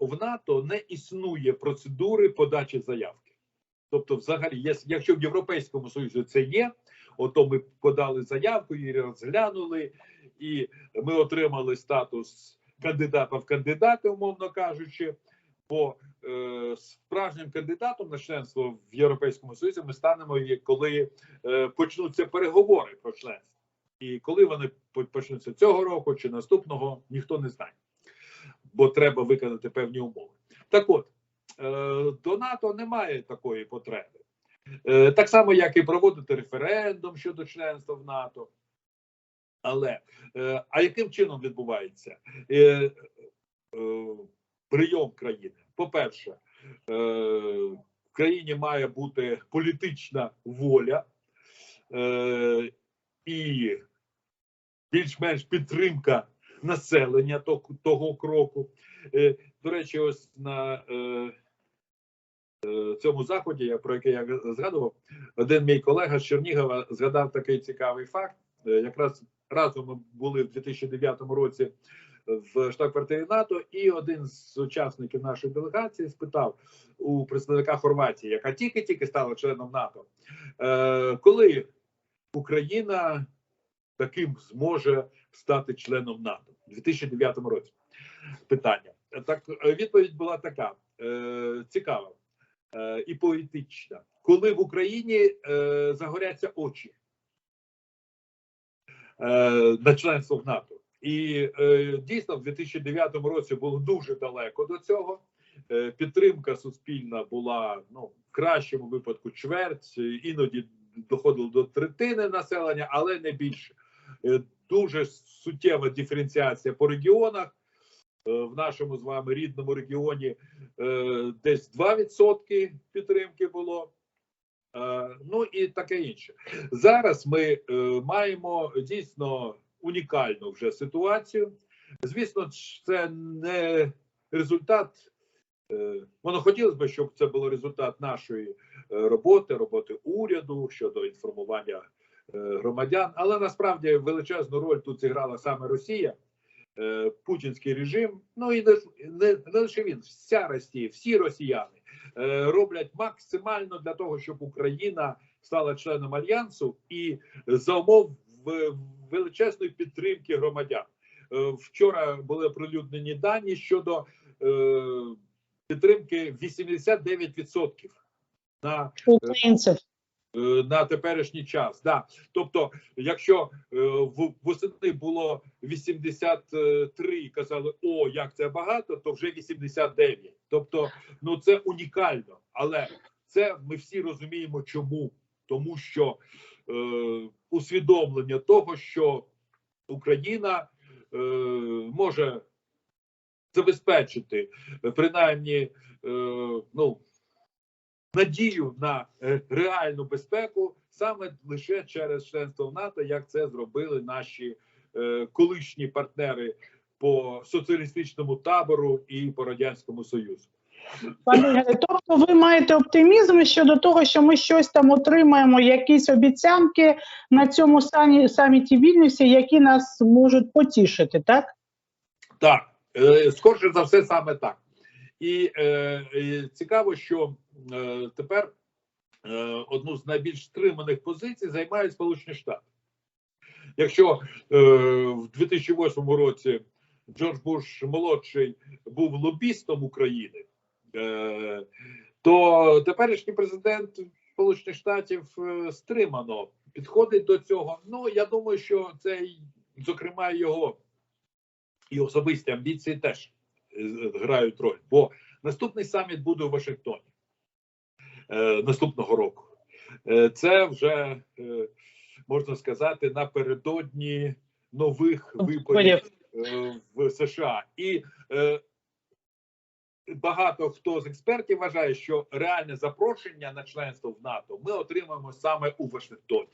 в НАТО не існує процедури подачі заявки. Тобто, взагалі, якщо в Європейському Союзі це є, ото ми подали заявку, її розглянули, і ми отримали статус кандидата в кандидати, умовно кажучи. Бо е, справжнім кандидатом на членство в Європейському Союзі ми станемо, і коли е, почнуться переговори про членство. І коли вони по- почнуться цього року чи наступного, ніхто не знає, бо треба виконати певні умови. Так от е, до НАТО немає такої потреби, Е, так само як і проводити референдум щодо членства в НАТО. Але е, а яким чином відбувається прийом країни? По-перше, в країні має бути політична воля і більш-менш підтримка населення то- того кроку. Е, До речі, ось на е, е, цьому заході, про який я згадував, один мій колега з Чернігова згадав такий цікавий факт. Якраз разом ми були в 2009 році в штаб-квартирі НАТО, і один з учасників нашої делегації спитав у представника Хорватії, яка тільки-тільки стала членом НАТО, коли Україна таким зможе стати членом НАТО у 2009 році. Питання так відповідь була така е, цікава е, і поетична. Коли в Україні е, загоряться очі е, на членство в НАТО, і е, дійсно в 2009 році було дуже далеко до цього. Е, підтримка суспільна була ну в кращому випадку чверть, іноді доходило до третини населення, але не більше. Е, дуже суттєва диференціація по регіонах. Е, В нашому з вами рідному регіоні е, десь 2% підтримки було. Ну і таке інше. Зараз ми маємо дійсно унікальну вже ситуацію. Звісно, це не результат. Воно хотілося б, щоб це було результат нашої роботи, роботи уряду щодо інформування громадян. Але насправді величезну роль тут зіграла саме Росія, е, путінський режим. Ну і не, не, не лише він, вся Росія, всі росіяни е, роблять максимально для того, щоб Україна стала членом альянсу і за умов величезної підтримки громадян. Е, Вчора були оприлюднені дані щодо е, підтримки 89% на українців. Е, на теперішній час. Да. Тобто, якщо е, в восени було 83 і казали, о, як це багато, то вже 89. Тобто, ну це унікально. Але це ми всі розуміємо, чому. Тому що е, усвідомлення того, що Україна е, може забезпечити принаймні е, ну надію на е, реальну безпеку саме лише через членство в НАТО, як це зробили наші е, колишні партнери по соціалістичному табору і по радянському союзу. Пане тобто ви маєте оптимізм щодо того, що ми щось там отримаємо, якісь обіцянки на цьому самі- саміті Вільнюсі, які нас можуть потішити, так? Так, е, скорше за все, саме так. І е, цікаво, що е, тепер е, одну з найбільш стриманих позицій займають Сполучені Штати. Якщо е, в 2008 році Джордж Буш молодший був лобістом України, е, то теперішній президент Сполучених Штатів е, стримано підходить до цього. Ну я думаю, що це зокрема його і особисті амбіції теж грають роль. Бо наступний саміт буде у Вашингтоні е, наступного року. Е, це вже е, можна сказати напередодні нових виборів е, в США. І е, багато хто з експертів вважає, що реальне запрошення на членство в НАТО ми отримаємо саме у Вашингтоні.